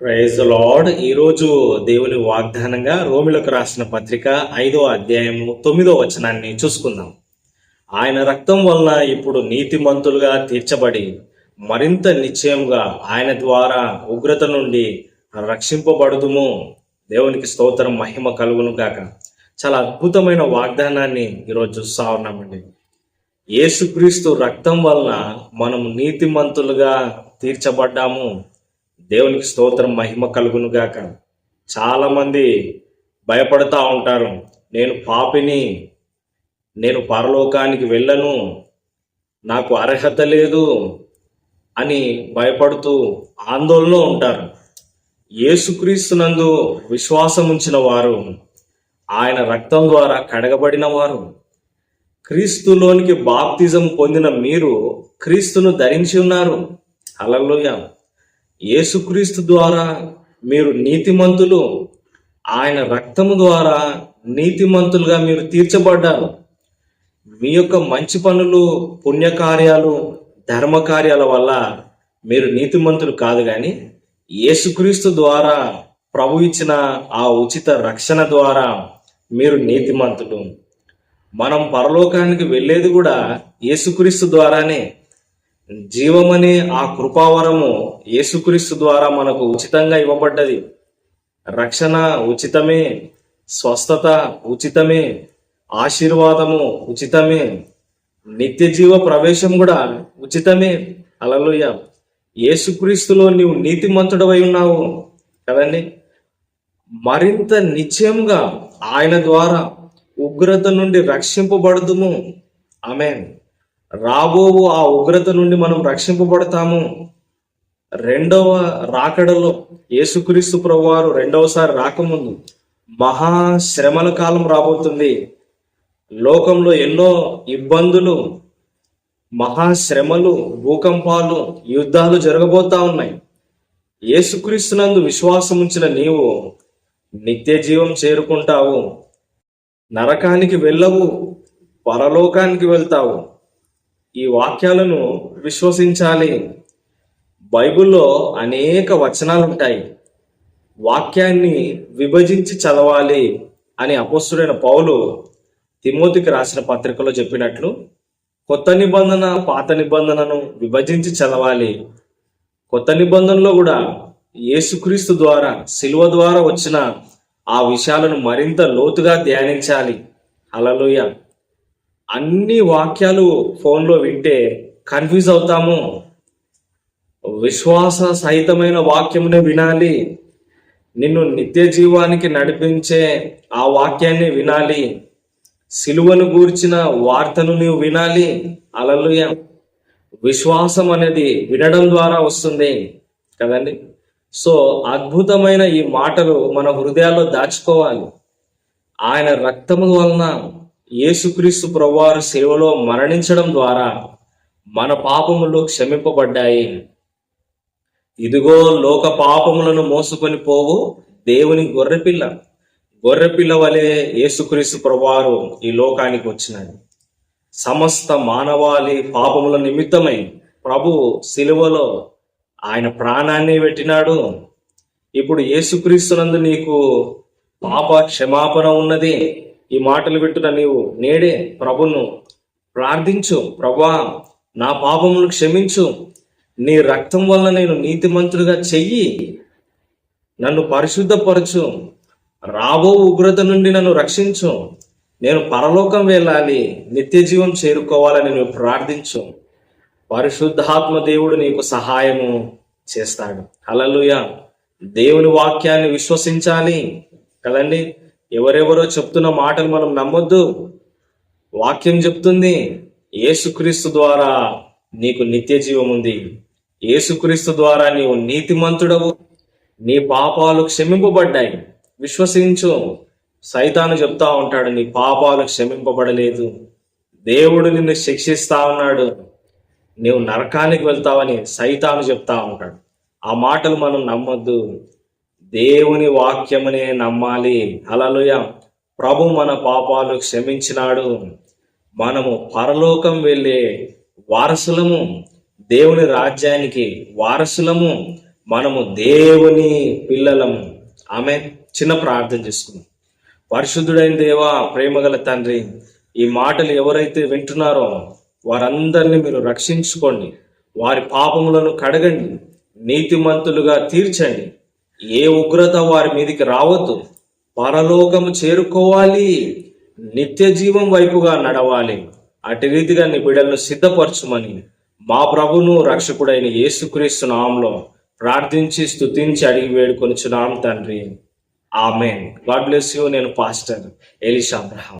Praise lord ఈరోజు దేవుని వాగ్దానంగా రోమిలకు రాసిన పత్రిక ఐదో అధ్యాయము తొమ్మిదో వచనాన్ని చూసుకుందాం. ఆయన రక్తం వలన ఇప్పుడు నీతిమంతులుగా తీర్చబడి మరింత నిశ్చయంగా ఆయన ద్వారా ఉగ్రత నుండి రక్షింపబడుదుము. దేవునికి స్తోత్రం మహిమ కలుగును గాక. చాలా అద్భుతమైన వాగ్దానాన్ని ఈరోజు చూస్తా ఉన్నామండి. యేసుక్రీస్తు రక్తం వలన మనము నీతిమంతులుగా తీర్చబడ్డాము. దేవునికి స్తోత్రం మహిమ కలుగును చాలామంది చాలా భయపడతా ఉంటారు. నేను పాపిని నేను పరలోకానికి వెళ్ళను నాకు అర్హత లేదు అని భయపడుతూ ఆందోళనలో ఉంటారు. యేసుక్రీస్తునందు విశ్వాసం ఉంచిన వారు ఆయన రక్తం ద్వారా కడగబడిన వారు. క్రీస్తులోనికి బాప్తిజం పొందిన మీరు క్రీస్తును ధరించి ఉన్నారు. అలలోయ యేసుక్రీస్తు ద్వారా మీరు నీతిమంతులు ఆయన రక్తము ద్వారా నీతిమంతులుగా మీరు తీర్చబడ్డారు. మీ యొక్క మంచి పనులు పుణ్యకార్యాలు ధర్మకార్యాల వల్ల మీరు నీతిమంతులు కాదు కానీ యేసుక్రీస్తు ద్వారా ప్రభు ఇచ్చిన ఆ ఉచిత రక్షణ ద్వారా మీరు నీతిమంతులు. మనం పరలోకానికి వెళ్ళేది కూడా యేసుక్రీస్తు ద్వారానే. జీవమనే ఆ కృపావరము యేసుక్రీస్తు ద్వారా మనకు ఉచితంగా ఇవ్వబడ్డది. రక్షణ ఉచితమే స్వస్థత ఉచితమే ఆశీర్వాదము ఉచితమే నిత్య జీవ ప్రవేశం కూడా ఉచితమే. అలలుయ యేసుక్రీస్తులో నీవు నీతిమంతుడవై ఉన్నావు కదండి. మరింత నిశ్చయంగా ఆయన ద్వారా ఉగ్రత నుండి రక్షింపబడదుము. ఆమె రాబోవు ఆ ఉగ్రత నుండి మనం రక్షింపబడతాము. రెండవ రాకడలో యేసుక్రీస్తు ప్రభువారు రెండవసారి రాకముందు మహా శ్రమల కాలం రాబోతుంది. లోకంలో ఎన్నో ఇబ్బందులు మహాశ్రమలు భూకంపాలు యుద్ధాలు జరగబోతా ఉన్నాయి. యేసుక్రీస్తునందు విశ్వాసం ఉంచిన నీవు నిత్య జీవం చేరుకుంటావు. నరకానికి వెళ్ళవు పరలోకానికి వెళ్తావు. ఈ వాక్యాలను విశ్వసించాలి. బైబిల్లో అనేక వచనాలు ఉంటాయి. వాక్యాన్ని విభజించి చదవాలి అని అపస్తుడైన పౌలు తిమోతికి రాసిన పత్రికలో చెప్పినట్లు కొత్త నిబంధన పాత నిబంధనను విభజించి చదవాలి. కొత్త నిబంధనలో కూడా యేసుక్రీస్తు ద్వారా శిలువ ద్వారా వచ్చిన ఆ విషయాలను మరింత లోతుగా ధ్యానించాలి. అలలోయ అన్ని వాక్యాలు ఫోన్లో వింటే కన్ఫ్యూజ్ అవుతాము. విశ్వాస సహితమైన వాక్యమునే వినాలి. నిన్ను నిత్య జీవానికి నడిపించే ఆ వాక్యాన్ని వినాలి. సిలువను గూర్చిన వార్తను నీవు వినాలి. అలలుయ. విశ్వాసం అనేది వినడం ద్వారా వస్తుంది. కదండి? సో అద్భుతమైన ఈ మాటలు మన హృదయాల్లో దాచుకోవాలి. ఆయన రక్తము వలన యేసుక్రీస్తు ప్రభువారు సేవలో మరణించడం ద్వారా మన పాపములు క్షమింపబడ్డాయి. ఇదిగో లోక పాపములను మోసుకొని పోవు దేవుని గొర్రెపిల్ల. గొర్రెపిల్ల వలె యేసుక్రీస్తు ప్రభువారు ఈ లోకానికి వచ్చినది సమస్త మానవాళి పాపముల నిమిత్తమై ప్రభు సిలువలో ఆయన ప్రాణాన్ని పెట్టినాడు. ఇప్పుడు యేసుక్రీస్తునందు నీకు పాప క్షమాపణ ఉన్నది. ఈ మాటలు వింటున్న నీవు నేడే ప్రభును ప్రార్థించు. ప్రభా నా పాపములు క్షమించు. నీ రక్తం వల్ల నేను నీతిమంతుడిగా చెయ్యి. నన్ను పరిశుద్ధపరచు. రాబో ఉగ్రత నుండి నన్ను రక్షించు. నేను పరలోకం వెళ్ళాలి. నిత్య జీవం చేరుకోవాలని నువ్వు ప్రార్థించు. పరిశుద్ధాత్మ దేవుడు నీకు సహాయము చేస్తాడు. అలలుయ దేవుని వాక్యాన్ని విశ్వసించాలి కదండి? ఎవరెవరో చెప్తున్న మాటలు మనం నమ్మొద్దు. వాక్యం చెప్తుంది ఏసుక్రీస్తు ద్వారా నీకు నిత్య జీవం ఉంది. ఏసుక్రీస్తు ద్వారా నీవు నీతిమంతుడవు. నీ పాపాలు క్షమింపబడ్డాయి. విశ్వసించు. సైతాను చెప్తా ఉంటాడు నీ పాపాలు క్షమింపబడలేదు. దేవుడు నిన్ను శిక్షిస్తా ఉన్నాడు. నీవు నరకానికి వెళ్తావని సైతాను చెప్తా ఉంటాడు. ఆ మాటలు మనం నమ్మొద్దు. దేవుని వాక్యమునే నమ్మాలి. అలలుయ ప్రభు మన పాపాలు క్షమించినాడు. మనము పరలోకం వెళ్ళే వారసులము దేవుని రాజ్యానికి వారసులము మనము దేవుని పిల్లలము. ఆమె చిన్న ప్రార్థన చేసుకున్నాం పరిశుద్ధుడైన దేవా ప్రేమగల తండ్రి ఈ మాటలు ఎవరైతే వింటున్నారో వారందరినీ మీరు రక్షించుకోండి. వారి పాపములను కడగండి. నీతిమంతులుగా తీర్చండి. ఏ ఉగ్రత వారి మీదికి రావద్దు. పరలోకము చేరుకోవాలి. నిత్య జీవం వైపుగా నడవాలి. అటు రీతిగా నీ బిడ్డలను సిద్ధపరచుమని మా ప్రభును రక్షకుడైన యేసుక్రీస్తు నామంలో ప్రార్థించి స్తుతించి అడిగి వేడుకొనిచున్నాం తండ్రి. ఆమెన్. God bless you. నేను పాస్టర్ ఎలిషా అబ్రహాం.